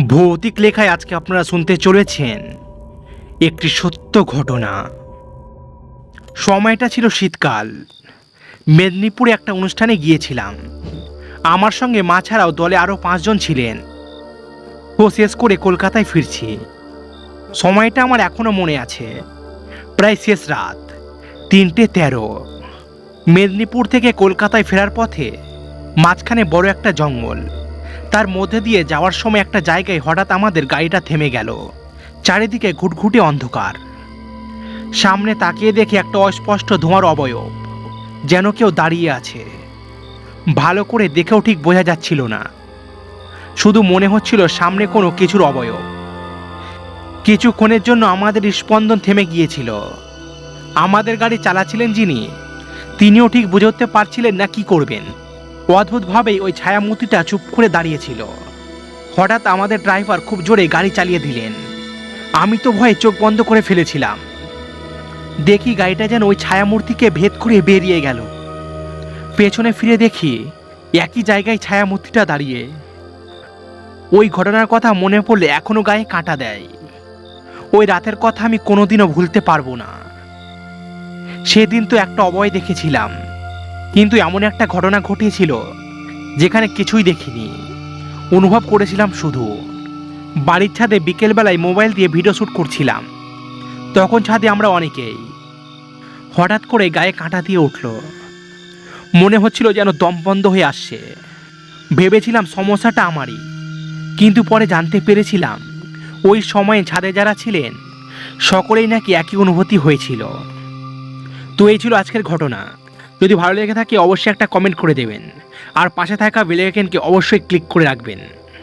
ভৌতিক লেখায় আজকে আপনারা শুনতে চলেছেন একটি সত্য ঘটনা। সময়টা ছিল শীতকাল। মেদিনীপুরে একটা অনুষ্ঠানে গিয়েছিলাম। আমার সঙ্গে মা ছাড়াও দলে আরও পাঁচজন ছিলেন। ও শেষ করে কলকাতায় ফিরছি। সময়টা আমার এখনও মনে আছে। প্রায় শেষ রাত, তিনটে তেরো। মেদিনীপুর থেকে কলকাতায় ফেরার পথে মাঝখানে বড় একটা জঙ্গল। তার মধ্যে দিয়ে যাওয়ার সময় একটা জায়গায় হঠাৎ আমাদের গাড়িটা থেমে গেল। চারিদিকে ঘুটঘুটে অন্ধকার। সামনে তাকিয়ে দেখে একটা অস্পষ্ট ধোঁয়ার অবয়ব, যেন কেউ দাঁড়িয়ে আছে। ভালো করে দেখেও ঠিক বোঝা যাচ্ছিল না। শুধু মনে হচ্ছিল সামনে কোনো কিছুর অবয়ব। কিছুক্ষণের জন্য আমাদের স্পন্দন থেমে গিয়েছিল। আমাদের গাড়ি চালাচ্ছিলেন যিনি, তিনিও ঠিক বুঝে উঠতে পারছিলেন না কি করবেন। অদ্ভুতভাবেই ওই ছায়ামূর্তিটা চুপ করে দাঁড়িয়েছিল। হঠাৎ আমাদের ড্রাইভার খুব জোরে গাড়ি চালিয়ে দিলেন। আমি তো ভয়ে চোখ বন্ধ করে ফেলেছিলাম। দেখি গাড়িটা যেন ওই ছায়ামূর্তিকে ভেদ করে বেরিয়ে গেল। পেছনে ফিরে দেখি একই জায়গায় ছায়ামূর্তিটা দাঁড়িয়ে। ওই ঘটনার কথা মনে পড়লে এখনও গায়ে কাঁটা দেয়। ওই রাতের কথা আমি কোনোদিনও ভুলতে পারব না। সেদিন তো একটা অবয় দেখেছিলাম। কিন্তু এমন একটা ঘটনা ঘটিয়েছিল যেখানে কিছুই দেখিনি। অনুভব করেছিলাম শুধু। বাড়ির ছাদে বিকেলবেলায় মোবাইল দিয়ে ভিডিও শ্যুট করছিলাম। তখন ছাদে আমরা অনেকেই। হঠাৎ করে গায়ে কাঁটা দিয়ে উঠল। মনে হচ্ছিল যেন দম বন্ধ হয়ে আসছে। ভেবেছিলাম সমস্যাটা আমারই। কিন্তু পরে জানতে পেরেছিলাম, ওই সময়ে ছাদে যারা ছিলেন, সকলেই নাকি একই অনুভূতি হয়েছিল। তো এই ছিল আজকের ঘটনা। যদি ভালো লেগে থাকে অবশ্যই একটা কমেন্ট করে দেবেন। আর পাশে থাকা বেলাইকনকে অবশ্যই ক্লিক করে রাখবেন।